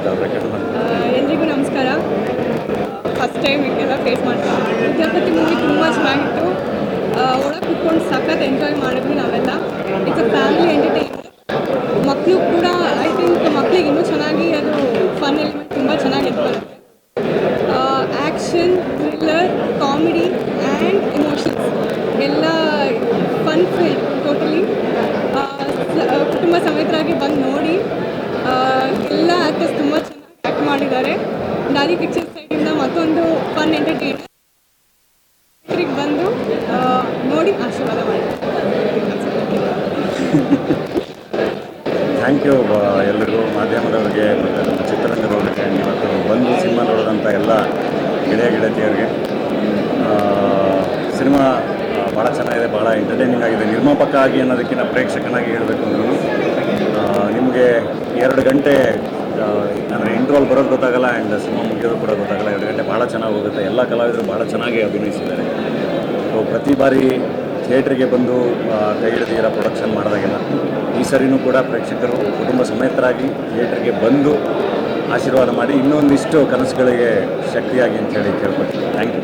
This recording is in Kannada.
ಅನಿಸುತ್ತೆ ಅವ್ರ ರೆಕಾರ್ಡ್ ಎಲ್ರಿಗೂ ನಮಸ್ಕಾರ. ಫಸ್ಟ್ ಟೈಮ್ ಇದೆಲ್ಲ ಫೇಸ್ ಮಾಡ್ತೀವಿ ವಿದ್ಯಾಪತಿ ಮೂವಿ ತುಂಬ ಚೆನ್ನಾಗಿತ್ತು. ಒಳಗೆ ಕುತ್ಕೊಂಡು ಸಖತ್ ಎಂಜಾಯ್ ಮಾಡಿದ್ವಿ ನಾವೆಲ್ಲ. ಇಟ್ಸ್ ಅ ಫ್ಯಾಮಿಲಿ ಎಂಟರ್ಟೈನ್ಮೆಂಟ್ ಮಕ್ಕಳು ಕೂಡ ಐ ಥಿಂಕ್ ಮಕ್ಕಳಿಗೆ ಇನ್ನೂ ಚೆನ್ನಾಗಿ ಅದು ಫನ್ ಎಲಿಮೆಂಟ್ ತುಂಬ ಚೆನ್ನಾಗಿ ಇಟ್ಕೊಳ್ಳುತ್ತೆ action thriller comedy and emotions ಎಲ್ಲ ಫನ್ ಫಿಲ್ ಟೋಟಲಿ ಕುಟುಂಬ ಸಮೇತರಾಗಿ ಬಂದು ನೋಡಿ ಆ, ಎಲ್ಲ ಆ್ಯಕ್ಟರ್ಸ್ ತುಂಬ ಚೆನ್ನಾಗಿ ಆ್ಯಕ್ಟ್ ಮಾಡಿದ್ದಾರೆ. ದಾರಿ ಪಿಕ್ಚರ್ಸ್ ಸೈಡಿಂದ ಮತ್ತೊಂದು ಫನ್ ಎಂಟರ್ಟೈನರ್ ಬಂದು ನೋಡಿ ಆಶೀರ್ವಾದ ಮಾಡಿ. ಥ್ಯಾಂಕ್ ಯು ಎಲ್ಲರಿಗೂ ಮಾಧ್ಯಮದವರಿಗೆ ಮತ್ತು ನಮ್ಮ ಚಿತ್ರರಂಗದವ್ರಿಗೆ. ಇವತ್ತು ಬಂದು ಸಿನಿಮಾ ನೋಡಿದಂಥ ಎಲ್ಲ ಗೆಳೆಯ ಗೆಳತಿಯರಿಗೆ. ಸಿನಿಮಾ ಭಾಳ ಚೆನ್ನಾಗಿದೆ ಭಾಳ ಎಂಟರ್ಟೈನಿಂಗ್ ಆಗಿದೆ. ನಿರ್ಮಾಪಕ ಆಗಿ ಅನ್ನೋದಕ್ಕಿಂತ ಪ್ರೇಕ್ಷಕನಾಗಿ ಹೇಳಬೇಕು ನಿಮಗೆ ಎರಡು ಗಂಟೆ ಅಂದರೆ ಇಂಟ್ರೋಲ್ ಬರೋದು ಗೊತ್ತಾಗಲ್ಲ ಆ್ಯಂಡ್ ಸಿನಿಮಾ ಮುಗಿಯೋದು ಕೂಡ ಗೊತ್ತಾಗಲ್ಲ. ಎರಡು ಗಂಟೆ ಭಾಳ ಚೆನ್ನಾಗಿ ಹೋಗುತ್ತೆ. ಎಲ್ಲ ಕಲಾವಿದರು ಭಾಳ ಚೆನ್ನಾಗಿ ಅಭಿನಯಿಸಿದ್ದಾರೆ. ಸೊ ಪ್ರತಿ ಬಾರಿ ಥಿಯೇಟ್ರಿಗೆ ಬಂದು ಕೈ ಹಿಡಿದಿರೋ ಪ್ರೊಡಕ್ಷನ್ ಮಾಡಿದಾಗೆಲ್ಲ, ಈ ಸರಿನೂ ಕೂಡ ಪ್ರೇಕ್ಷಕರು ಕುಟುಂಬ ಸಮೇತರಾಗಿ ಥಿಯೇಟ್ರಿಗೆ ಬಂದು ಆಶೀರ್ವಾದ ಮಾಡಿ ಇನ್ನೊಂದಿಷ್ಟು ಕನಸುಗಳಿಗೆ ಶಕ್ತಿಯಾಗಿ ಅಂತೇಳಿ ಕೇಳ್ಕೊಳ್ತೀನಿ. Thank you